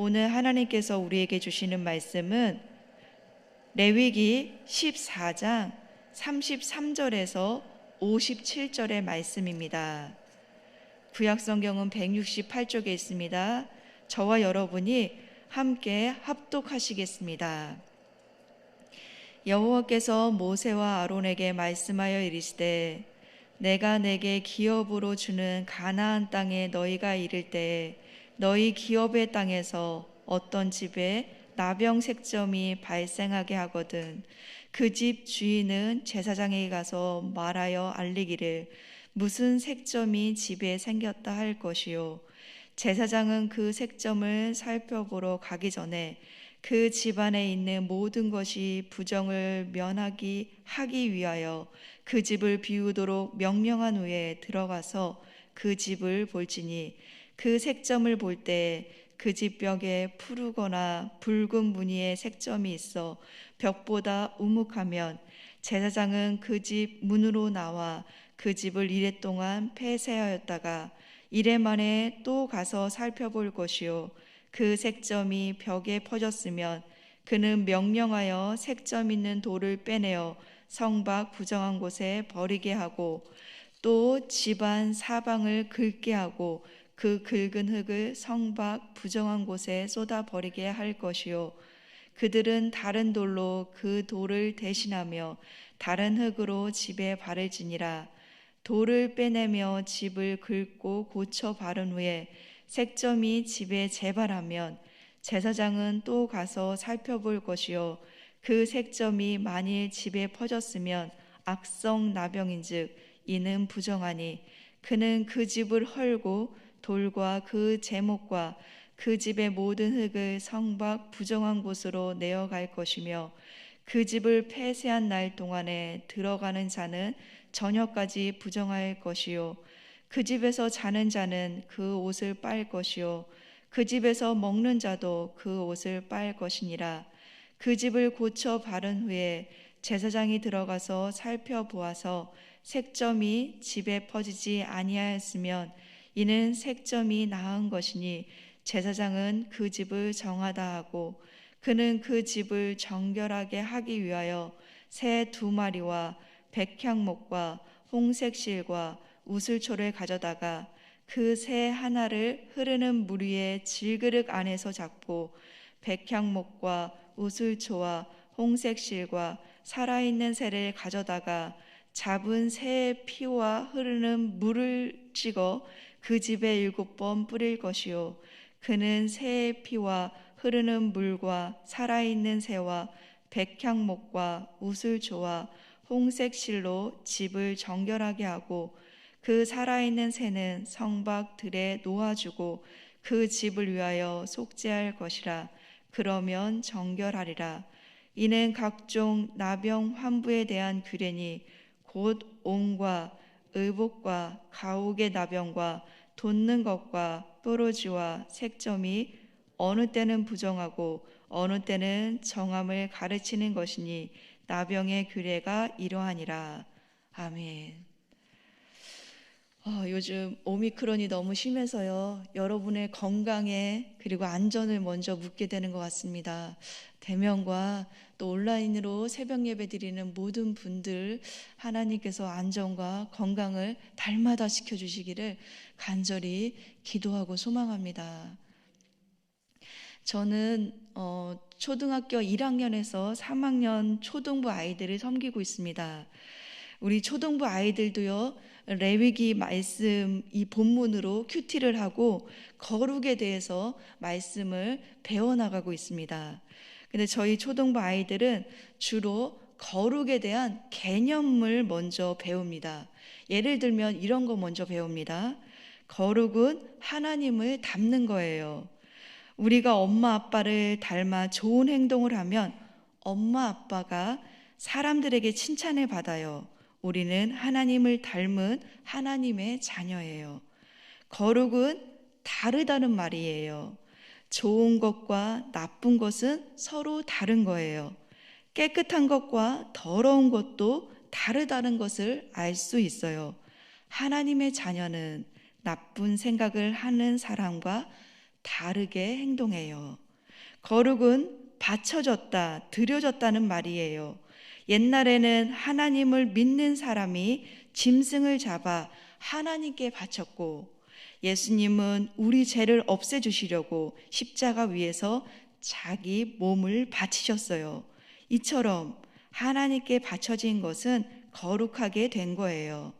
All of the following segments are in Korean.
오늘 하나님께서 우리에게 주시는 말씀은 레위기 14장 33절에서 57절의 말씀입니다. 구약 성경은 168쪽에 있습니다. 저와 여러분이 함께 합독하시겠습니다. 여호와께서 모세와 아론에게 말씀하여 이르시되 내가 내게 기업으로 주는 가나안 땅에 너희가 이를 때 너희 기업의 땅에서 어떤 집에 나병 색점이 발생하게 하거든 그 집 주인은 제사장에게 가서 말하여 알리기를 무슨 색점이 집에 생겼다 할 것이요. 제사장은 그 색점을 살펴보러 가기 전에 그 집안에 있는 모든 것이 부정을 면하기 하기 위하여 그 집을 비우도록 명령한 후에 들어가서 그 집을 볼지니 그 색점을 볼 때 그 집 벽에 푸르거나 붉은 무늬의 색점이 있어 벽보다 우묵하면 제사장은 그 집 문으로 나와 그 집을 이래 동안 폐쇄하였다가 이래 만에 또 가서 살펴볼 것이요. 그 색점이 벽에 퍼졌으면 그는 명령하여 색점 있는 돌을 빼내어 성밖 부정한 곳에 버리게 하고 또 집안 사방을 긁게 하고 그 긁은 흙을 성밖 부정한 곳에 쏟아 버리게 할 것이요. 그들은 다른 돌로 그 돌을 대신하며 다른 흙으로 집에 발을 지니라. 돌을 빼내며 집을 긁고 고쳐 바른 후에 색점이 집에 재발하면 제사장은 또 가서 살펴볼 것이요. 그 색점이 만일 집에 퍼졌으면 악성 나병인즉 이는 부정하니 그는 그 집을 헐고 돌과 그 제목과 그 집의 모든 흙을 성밖 부정한 곳으로 내어갈 것이며 그 집을 폐쇄한 날 동안에 들어가는 자는 저녁까지 부정할 것이요. 그 집에서 자는 자는 그 옷을 빨 것이요. 그 집에서 먹는 자도 그 옷을 빨 것이니라. 그 집을 고쳐 바른 후에 제사장이 들어가서 살펴보아서 색점이 집에 퍼지지 아니하였으면 이는 색점이 나은 것이니 제사장은 그 집을 정하다 하고 그는 그 집을 정결하게 하기 위하여 새 두 마리와 백향목과 홍색 실과 우슬초를 가져다가 그 새 하나를 흐르는 물 위에 질그릇 안에서 잡고 백향목과 우슬초와 홍색 실과 살아있는 새를 가져다가 잡은 새의 피와 흐르는 물을 찍어 그 집에 일곱 번 뿌릴 것이요. 그는 새의 피와 흐르는 물과 살아있는 새와 백향목과 우슬초와 홍색 실로 집을 정결하게 하고 그 살아있는 새는 성박 들에 놓아주고 그 집을 위하여 속죄할 것이라. 그러면 정결하리라. 이는 각종 나병 환부에 대한 규례니 곧 옹과 의복과 가옥의 나병과 돋는 것과 뾰루지와 색점이 어느 때는 부정하고 어느 때는 정함을 가르치는 것이니 나병의 규례가 이러하니라. 아멘. 어, 요즘 오미크론이 너무 심해서요. 여러분의 건강에 그리고 안전을 먼저 묻게 되는 것 같습니다. 대면과 또 온라인으로 새벽 예배 드리는 모든 분들 하나님께서 안전과 건강을 달마다 시켜주시기를 간절히 기도하고 소망합니다. 저는 어, 초등학교 1학년에서 3학년 초등부 아이들을 섬기고 있습니다. 우리 초등부 아이들도요, 레위기 말씀 이 본문으로 큐티를 하고 거룩에 대해서 말씀을 배워 나가고 있습니다. 근데 저희 초등부 아이들은 주로 거룩에 대한 개념을 먼저 배웁니다. 예를 들면 이런 거 먼저 배웁니다. 거룩은 하나님을 닮는 거예요. 우리가 엄마 아빠를 닮아 좋은 행동을 하면 엄마 아빠가 사람들에게 칭찬을 받아요. 우리는 하나님을 닮은 하나님의 자녀예요. 거룩은 다르다는 말이에요. 좋은 것과 나쁜 것은 서로 다른 거예요. 깨끗한 것과 더러운 것도 다르다는 것을 알 수 있어요. 하나님의 자녀는 나쁜 생각을 하는 사람과 다르게 행동해요. 거룩은 바쳐졌다, 드려졌다는 말이에요. 옛날에는 하나님을 믿는 사람이 짐승을 잡아 하나님께 바쳤고 예수님은 우리 죄를 없애주시려고 십자가 위에서 자기 몸을 바치셨어요. 이처럼 하나님께 바쳐진 것은 거룩하게 된 거예요.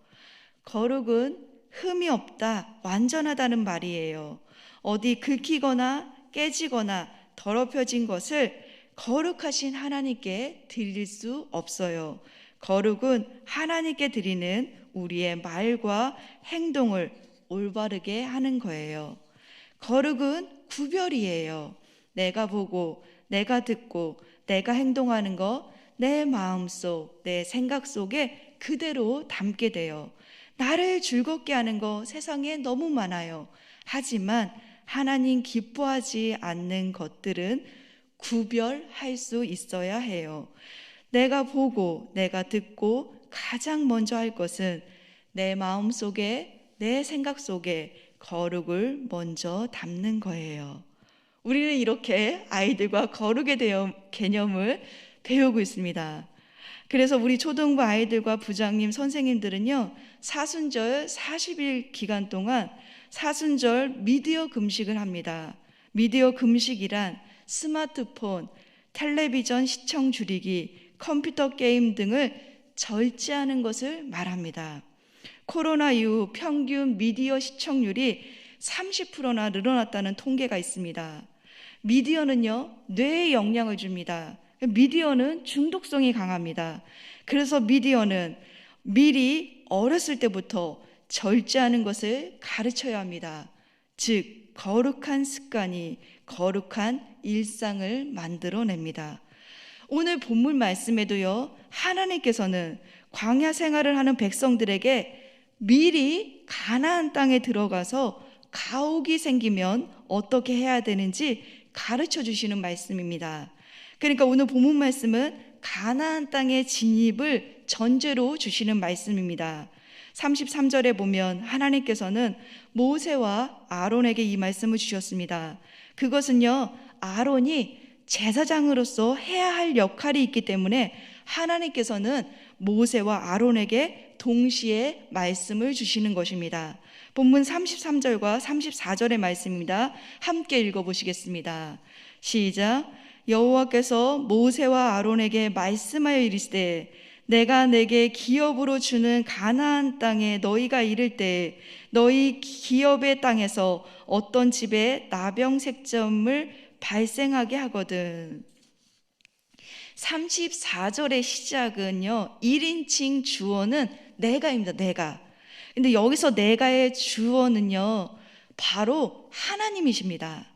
거룩은 흠이 없다, 완전하다는 말이에요. 어디 긁히거나 깨지거나 더럽혀진 것을 거룩하신 하나님께 드릴 수 없어요. 거룩은 하나님께 드리는 우리의 말과 행동을 올바르게 하는 거예요. 거룩은 구별이에요. 내가 보고, 내가 듣고, 내가 행동하는 거, 내 마음 속, 내 생각 속에 그대로 담게 돼요. 나를 즐겁게 하는 거 세상에 너무 많아요. 하지만 하나님 기뻐하지 않는 것들은 구별할 수 있어야 해요. 내가 보고, 내가 듣고 가장 먼저 할 것은 내 마음 속에, 내 생각 속에 거룩을 먼저 담는 거예요. 우리는 이렇게 아이들과 대한 개념을 배우고 있습니다. 그래서 우리 초등부 아이들과 부장님, 선생님들은요, 사순절 40일 기간 동안 사순절 미디어 금식을 합니다. 미디어 금식이란 스마트폰, 텔레비전 시청 줄이기, 컴퓨터 게임 등을 절제하는 것을 말합니다. 코로나 이후 평균 미디어 시청률이 30%나 늘어났다는 통계가 있습니다. 미디어는요, 뇌에 영향을 줍니다. 미디어는 중독성이 강합니다. 그래서 미디어는 미리 어렸을 때부터 절제하는 것을 가르쳐야 합니다. 즉, 거룩한 습관이 거룩한 일상을 만들어냅니다. 오늘 본문 말씀에도요, 하나님께서는 광야 생활을 하는 백성들에게 미리 가나안 땅에 들어가서 가옥이 생기면 어떻게 해야 되는지 가르쳐 주시는 말씀입니다. 그러니까 오늘 본문 말씀은 가나안 땅의 진입을 전제로 주시는 말씀입니다. 33절에 보면 하나님께서는 모세와 아론에게 이 말씀을 주셨습니다. 그것은요, 아론이 제사장으로서 해야 할 역할이 있기 때문에 하나님께서는 모세와 아론에게 동시에 말씀을 주시는 것입니다. 본문 33절과 34절의 말씀입니다. 함께 읽어 보시겠습니다. 시작. 여호와께서 모세와 아론에게 말씀하여 이르시되 내가 내게 기업으로 주는 가나안 땅에 너희가 이를 때 너희 기업의 땅에서 어떤 집에 나병 색점을 발생하게 하거든. 34절의 시작은요, 1인칭 주어는 내가입니다, 내가. 근데 여기서 내가의 주어는요, 바로 하나님이십니다.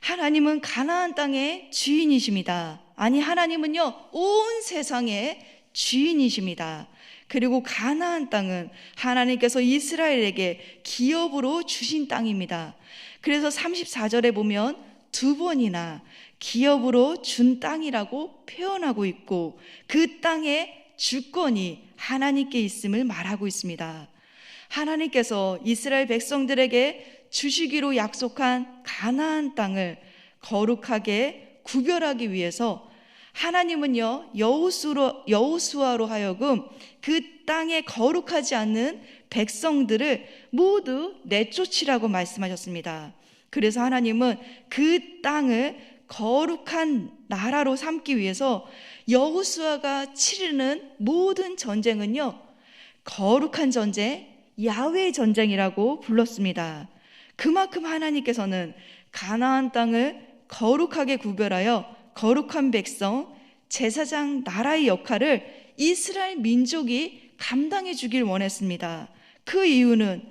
하나님은 가나안 땅의 주인이십니다. 아니, 하나님은요, 온 세상의 주인이십니다. 그리고 가나안 땅은 하나님께서 이스라엘에게 기업으로 주신 땅입니다. 그래서 34절에 보면 두 번이나 기업으로 준 땅이라고 표현하고 있고 그 땅의 주권이 하나님께 있음을 말하고 있습니다. 하나님께서 이스라엘 백성들에게 주시기로 약속한 가나안 땅을 거룩하게 구별하기 위해서 하나님은요 여호수로 여호수아로 하여금 그 땅에 거룩하지 않는 백성들을 모두 내쫓으라고 말씀하셨습니다. 그래서 하나님은 그 땅을 거룩한 나라로 삼기 위해서 여호수아가 치르는 모든 전쟁은요 거룩한 전쟁, 야외 전쟁이라고 불렀습니다. 그만큼 하나님께서는 가나안 땅을 거룩하게 구별하여 거룩한 백성, 제사장 나라의 역할을 이스라엘 민족이 감당해 주길 원했습니다. 그 이유는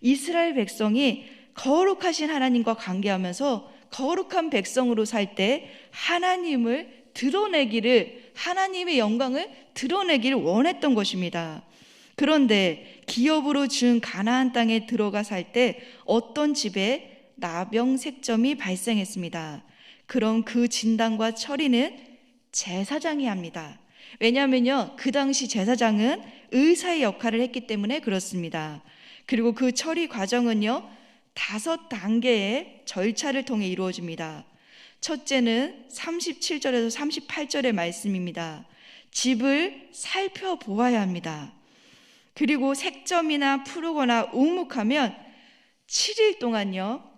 이스라엘 백성이 거룩하신 하나님과 관계하면서 거룩한 백성으로 살 때 하나님을 드러내기를 하나님의 영광을 드러내기를 원했던 것입니다. 그런데 기업으로 준 가나안 땅에 들어가 살 때 어떤 집에 나병색점이 발생했습니다. 그럼 그 진단과 처리는 제사장이 합니다. 왜냐하면요, 그 당시 제사장은 의사의 역할을 했기 때문에 그렇습니다. 그리고 그 처리 과정은요, 다섯 단계의 절차를 통해 이루어집니다. 첫째는 37절에서 38절의 말씀입니다. 집을 살펴보아야 합니다. 그리고 색점이나 푸르거나 우묵하면 7일 동안요,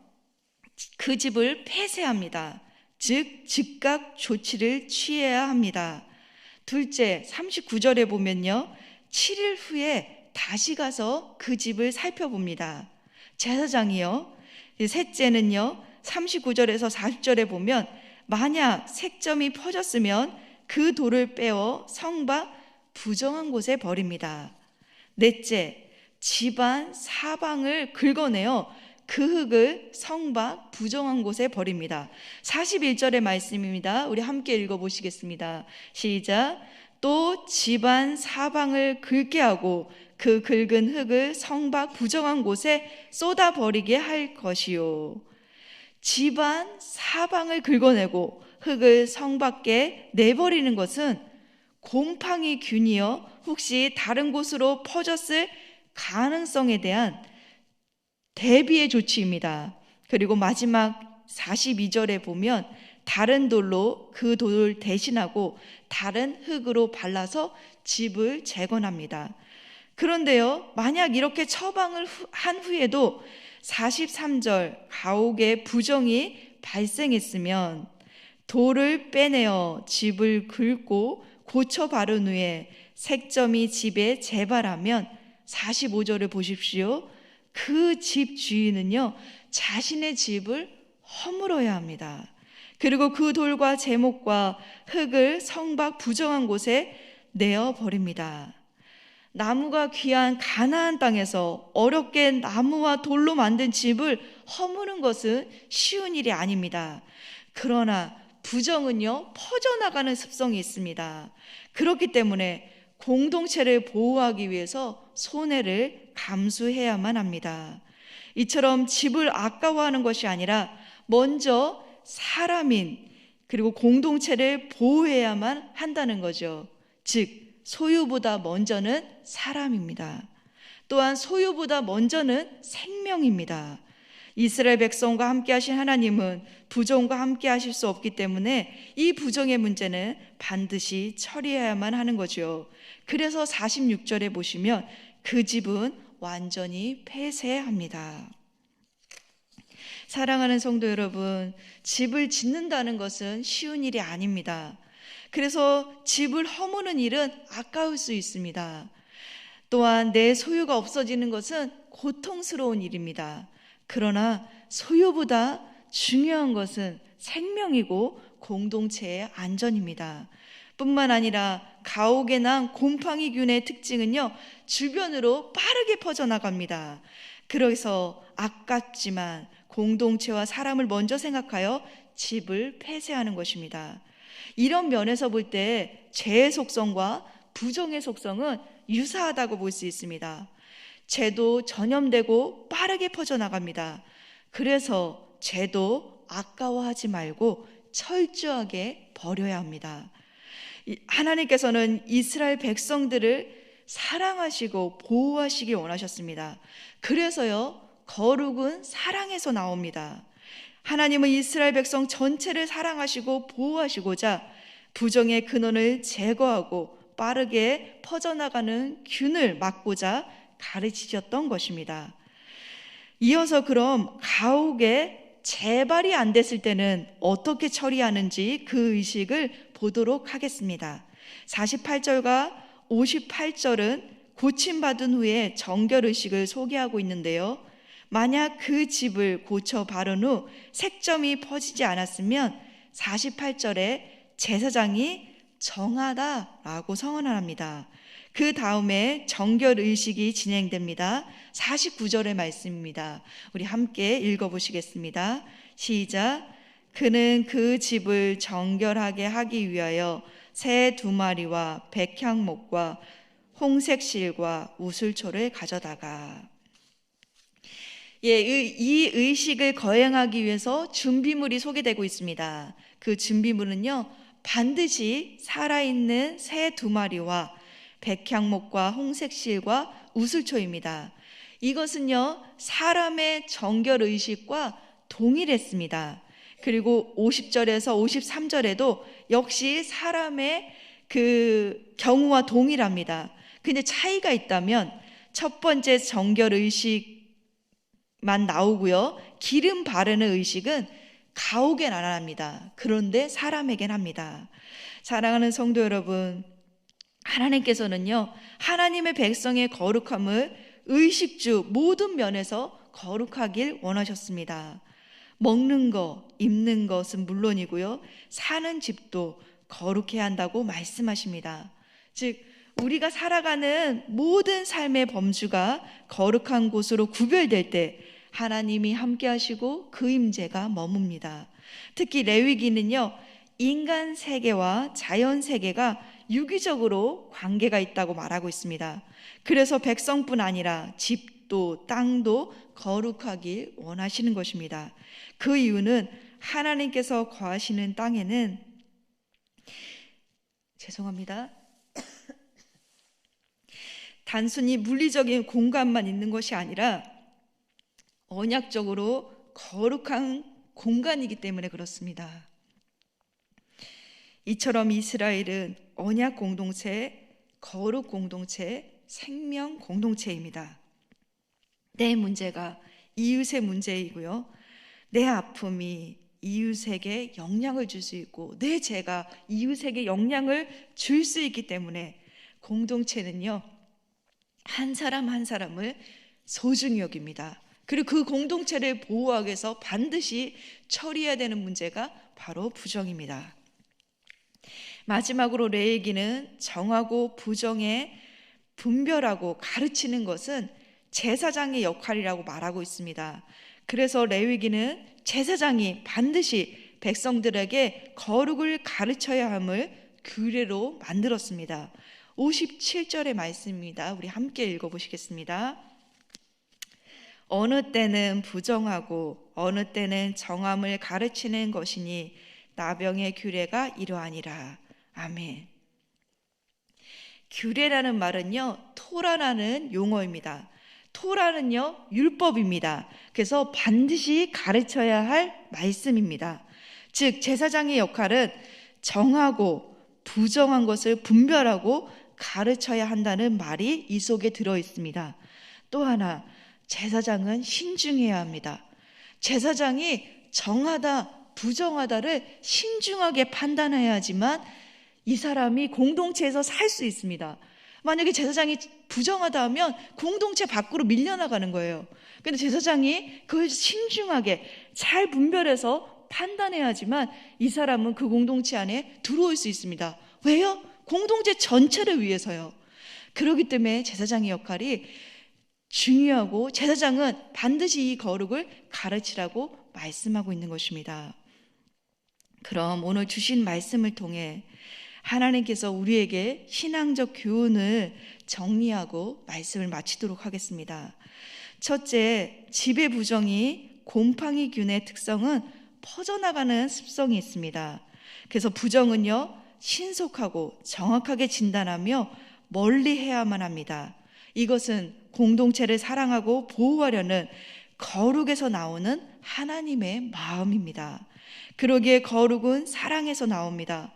그 집을 폐쇄합니다. 즉, 즉각 조치를 취해야 합니다. 둘째, 39절에 보면요, 7일 후에 다시 가서 그 집을 살펴봅니다. 제사장이요. 셋째는요, 39절에서 40절에 보면 만약 색점이 퍼졌으면 그 돌을 빼어 성밖 부정한 곳에 버립니다. 넷째, 집안 사방을 긁어내어 그 흙을 성밖 부정한 곳에 버립니다. 41절의 말씀입니다. 우리 함께 읽어 보시겠습니다. 시작. 또 집안 사방을 긁게 하고 그 긁은 흙을 성밖 부정한 곳에 쏟아 버리게 할 것이요. 집안 사방을 긁어내고 흙을 성 밖에 내버리는 것은 곰팡이 균이요. 혹시 다른 곳으로 퍼졌을 가능성에 대한 대비의 조치입니다. 그리고 마지막 42절에 보면 다른 돌로 그 돌을 대신하고 다른 흙으로 발라서 집을 재건합니다. 그런데요, 만약 이렇게 처방을 한 후에도 43절 가옥의 부정이 발생했으면 돌을 빼내어 집을 긁고 고쳐 바른 후에 색점이 집에 재발하면 45절을 보십시오. 그 집 주인은요, 자신의 집을 허물어야 합니다. 그리고 그 돌과 제목과 흙을 성박 부정한 곳에 내어 버립니다. 나무가 귀한 가나안 땅에서 어렵게 나무와 돌로 만든 집을 허무는 것은 쉬운 일이 아닙니다. 그러나 부정은요, 퍼져나가는 습성이 있습니다. 그렇기 때문에 공동체를 보호하기 위해서 손해를 감수해야만 합니다. 이처럼 집을 아까워하는 것이 아니라 먼저 사람인 그리고 공동체를 보호해야만 한다는 거죠. 즉, 소유보다 먼저는 사람입니다. 또한 소유보다 먼저는 생명입니다. 이스라엘 백성과 함께 하신 하나님은 부정과 함께 하실 수 없기 때문에 이 부정의 문제는 반드시 처리해야만 하는 거죠. 그래서 46절에 보시면 그 집은 완전히 폐쇄합니다. 사랑하는 성도 여러분, 집을 짓는다는 것은 쉬운 일이 아닙니다. 그래서 집을 허무는 일은 아까울 수 있습니다. 또한 내 소유가 없어지는 것은 고통스러운 일입니다. 그러나 소유보다 중요한 것은 생명이고 공동체의 안전입니다. 뿐만 아니라 가옥에 난 곰팡이균의 특징은요, 주변으로 빠르게 퍼져나갑니다. 그래서 아깝지만 공동체와 사람을 먼저 생각하여 집을 폐쇄하는 것입니다. 이런 면에서 볼 때 죄의 속성과 부정의 속성은 유사하다고 볼 수 있습니다. 죄도 전염되고 빠르게 퍼져나갑니다. 그래서 죄도 아까워하지 말고 철저하게 버려야 합니다. 하나님께서는 이스라엘 백성들을 사랑하시고 보호하시기 원하셨습니다. 그래서요, 거룩은 사랑에서 나옵니다. 하나님은 이스라엘 백성 전체를 사랑하시고 보호하시고자 부정의 근원을 제거하고 빠르게 퍼져나가는 균을 막고자 가르치셨던 것입니다. 이어서 그럼 가옥에 재발이 안 됐을 때는 어떻게 처리하는지 그 의식을 보도록 하겠습니다. 48절과 58절은 고침받은 후에 정결 의식을 소개하고 있는데요. 만약 그 집을 고쳐 바른 후 색점이 퍼지지 않았으면 48절에 제사장이 정하다라고 성언을 합니다. 그 다음에 정결 의식이 진행됩니다. 49절의 말씀입니다. 우리 함께 읽어 보시겠습니다. 시작. 그는 그 집을 정결하게 하기 위하여 새 두 마리와 백향목과 홍색실과 우슬초를 가져다가 예, 이 의식을 거행하기 위해서 준비물이 소개되고 있습니다. 그 준비물은요, 반드시 살아있는 새 두 마리와 백향목과 홍색실과 우슬초입니다. 이것은요, 사람의 정결 의식과 동일했습니다. 그리고 50절에서 53절에도 역시 사람의 그 경우와 동일합니다. 근데 차이가 있다면 첫 번째 정결 의식 만 나오고요. 기름 바르는 의식은 가옥엔 안 합니다. 그런데 사람에겐 합니다. 사랑하는 성도 여러분, 하나님께서는요, 하나님의 백성의 거룩함을 의식주 모든 면에서 거룩하길 원하셨습니다. 먹는 거, 입는 것은 물론이고요, 사는 집도 거룩해야 한다고 말씀하십니다. 즉, 우리가 살아가는 모든 삶의 범주가 거룩한 곳으로 구별될 때 하나님이 함께 하시고 그 임재가 머뭅니다. 특히 레위기는요. 인간 세계와 자연 세계가 유기적으로 관계가 있다고 말하고 있습니다. 그래서 백성뿐 아니라 집도 땅도 거룩하길 원하시는 것입니다. 그 이유는 하나님께서 거하시는 땅에는 죄송합니다. 단순히 물리적인 공간만 있는 것이 아니라 언약적으로 거룩한 공간이기 때문에 그렇습니다. 이처럼 이스라엘은 언약 공동체, 거룩 공동체, 생명 공동체입니다. 내 문제가 이웃의 문제이고요. 내 아픔이 이웃에게 영향을 줄 수 있고 내 죄가 이웃에게 영향을 줄 수 있기 때문에 공동체는요. 한 사람 한 사람을 소중히 여깁니다. 그리고 그 공동체를 보호하기 위해서 반드시 처리해야 되는 문제가 바로 부정입니다. 마지막으로 레이기는 정하고 부정에 분별하고 가르치는 것은 제사장의 역할이라고 말하고 있습니다. 그래서 레위기는 제사장이 반드시 백성들에게 거룩을 가르쳐야 함을 규례로 만들었습니다. 57절의 말씀입니다. 우리 함께 읽어보시겠습니다. 어느 때는 부정하고 어느 때는 정함을 가르치는 것이니 나병의 규례가 이러하니라. 아멘. 규례라는 말은요, 토라라는 용어입니다. 토라는요, 율법입니다. 그래서 반드시 가르쳐야 할 말씀입니다. 즉, 제사장의 역할은 정하고 부정한 것을 분별하고 가르쳐야 한다는 말이 이 속에 들어 있습니다. 또 하나, 제사장은 신중해야 합니다. 제사장이 정하다, 부정하다를 신중하게 판단해야지만 이 사람이 공동체에서 살 수 있습니다. 만약에 제사장이 부정하다 하면 공동체 밖으로 밀려나가는 거예요. 근데 제사장이 그걸 신중하게 잘 분별해서 판단해야지만 이 사람은 그 공동체 안에 들어올 수 있습니다. 왜요? 공동체 전체를 위해서요. 그렇기 때문에 제사장의 역할이 중요하고 제사장은 반드시 이 거룩을 가르치라고 말씀하고 있는 것입니다. 그럼 오늘 주신 말씀을 통해 하나님께서 우리에게 신앙적 교훈을 정리하고 말씀을 마치도록 하겠습니다. 첫째, 지배 부정이 곰팡이 균의 특성은 퍼져나가는 습성이 있습니다. 그래서 부정은요, 신속하고 정확하게 진단하며 멀리 해야만 합니다. 이것은 공동체를 사랑하고 보호하려는 거룩에서 나오는 하나님의 마음입니다. 그러기에 거룩은 사랑에서 나옵니다.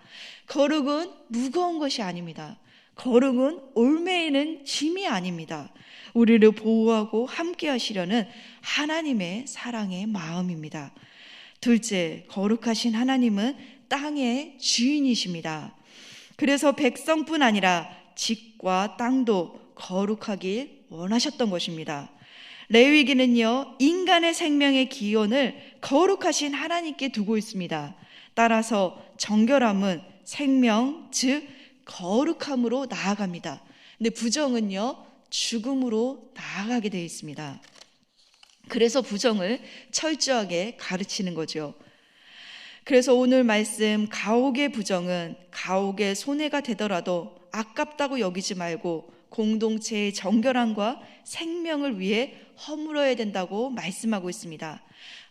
거룩은 무거운 것이 아닙니다. 거룩은 올매이는 짐이 아닙니다. 우리를 보호하고 함께 하시려는 하나님의 사랑의 마음입니다. 둘째, 거룩하신 하나님은 땅의 주인이십니다. 그래서 백성뿐 아니라 집과 땅도 거룩하길 원하셨던 것입니다. 레위기는요, 인간의 생명의 기원을 거룩하신 하나님께 두고 있습니다. 따라서 정결함은 생명, 즉, 거룩함으로 나아갑니다. 근데 부정은요, 죽음으로 나아가게 되어 있습니다. 그래서 부정을 철저하게 가르치는 거죠. 그래서 오늘 말씀 가옥의 부정은 가옥의 손해가 되더라도 아깝다고 여기지 말고 공동체의 정결함과 생명을 위해 허물어야 된다고 말씀하고 있습니다.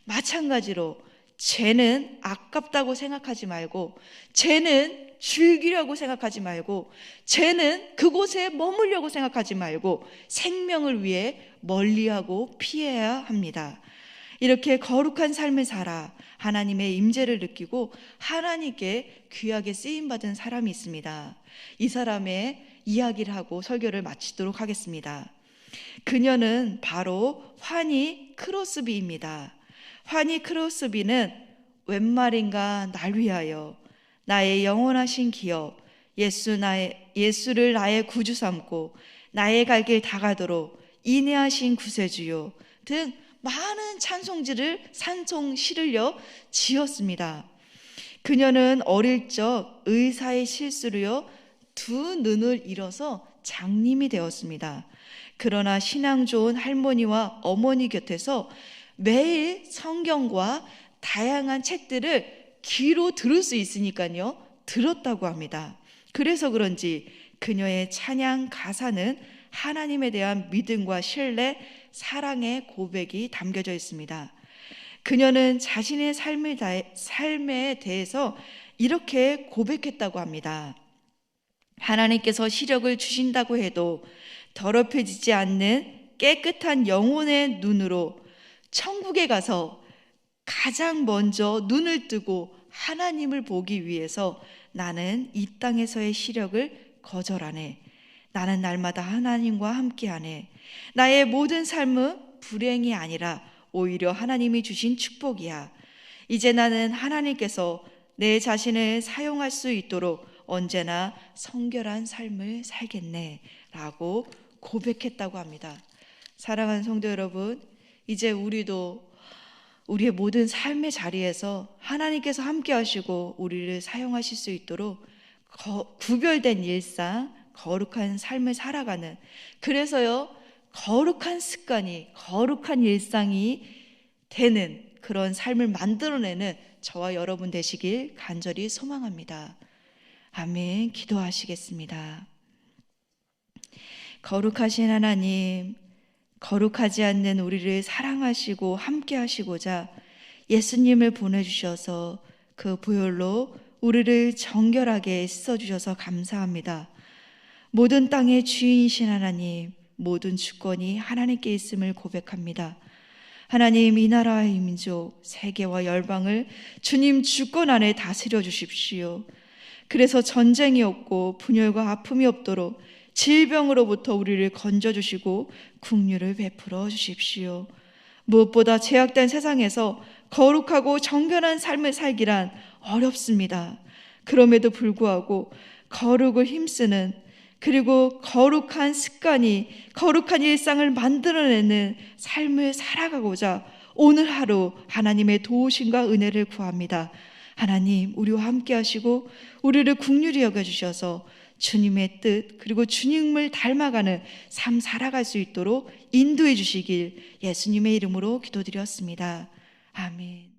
마찬가지로 죄는 아깝다고 생각하지 말고, 죄는 즐기려고 생각하지 말고, 죄는 그곳에 머물려고 생각하지 말고, 생명을 위해 멀리하고 피해야 합니다. 이렇게 거룩한 삶을 살아 하나님의 임재를 느끼고 하나님께 귀하게 쓰임 받은 사람이 있습니다. 이 사람의 이야기를 하고 설교를 마치도록 하겠습니다. 그녀는 바로 환희 크로스비입니다. 환희 크로스비는 웬 말인가 날 위하여 나의 영원하신 기업 예수 나의 예수를 나의 구주 삼고 나의 갈 길 다가도록 인내하신 구세주요 등 많은 찬송지를 산송 시를요 지었습니다. 그녀는 어릴 적 의사의 실수로요 두 눈을 잃어서 장님이 되었습니다. 그러나 신앙 좋은 할머니와 어머니 곁에서 매일 성경과 다양한 책들을 귀로 들을 수 있으니까요 들었다고 합니다. 그래서 그런지 그녀의 찬양 가사는 하나님에 대한 믿음과 신뢰, 사랑의 고백이 담겨져 있습니다. 그녀는 자신의 다, 삶에 대해서 이렇게 고백했다고 합니다. 하나님께서 시력을 주신다고 해도 더럽혀지지 않는 깨끗한 영혼의 눈으로 천국에 가서 가장 먼저 눈을 뜨고 하나님을 보기 위해서 나는 이 땅에서의 시력을 거절하네. 나는 날마다 하나님과 함께하네. 나의 모든 삶은 불행이 아니라 오히려 하나님이 주신 축복이야. 이제 나는 하나님께서 내 자신을 사용할 수 있도록 언제나 성결한 삶을 살겠네. 라고 고백했다고 합니다. 사랑하는 성도 여러분, 이제 우리도 우리의 모든 삶의 자리에서 하나님께서 함께 하시고 우리를 사용하실 수 있도록 거, 구별된 일상, 거룩한 삶을 살아가는 그래서요 거룩한 습관이 거룩한 일상이 되는 그런 삶을 만들어내는 저와 여러분 되시길 간절히 소망합니다. 아멘. 기도하시겠습니다. 거룩하신 하나님, 거룩하지 않는 우리를 사랑하시고 함께 하시고자 예수님을 보내주셔서 그 보혈로 우리를 정결하게 씻어주셔서 감사합니다. 모든 땅의 주인이신 하나님, 모든 주권이 하나님께 있음을 고백합니다. 하나님 이 나라의 민족, 세계와 열방을 주님 주권 안에 다스려 주십시오. 그래서 전쟁이 없고 분열과 아픔이 없도록 질병으로부터 우리를 건져 주시고 국류를 베풀어 주십시오. 무엇보다 제약된 세상에서 거룩하고 정결한 삶을 살기란 어렵습니다. 그럼에도 불구하고 거룩을 힘쓰는 그리고 거룩한 습관이 거룩한 일상을 만들어내는 삶을 살아가고자 오늘 하루 하나님의 도우심과 은혜를 구합니다. 하나님, 우리와 함께 하시고 우리를 국률이 여겨 주셔서 주님의 뜻 그리고 주님을 닮아가는 삶 살아갈 수 있도록 인도해 주시길 예수님의 이름으로 기도드렸습니다. 아멘.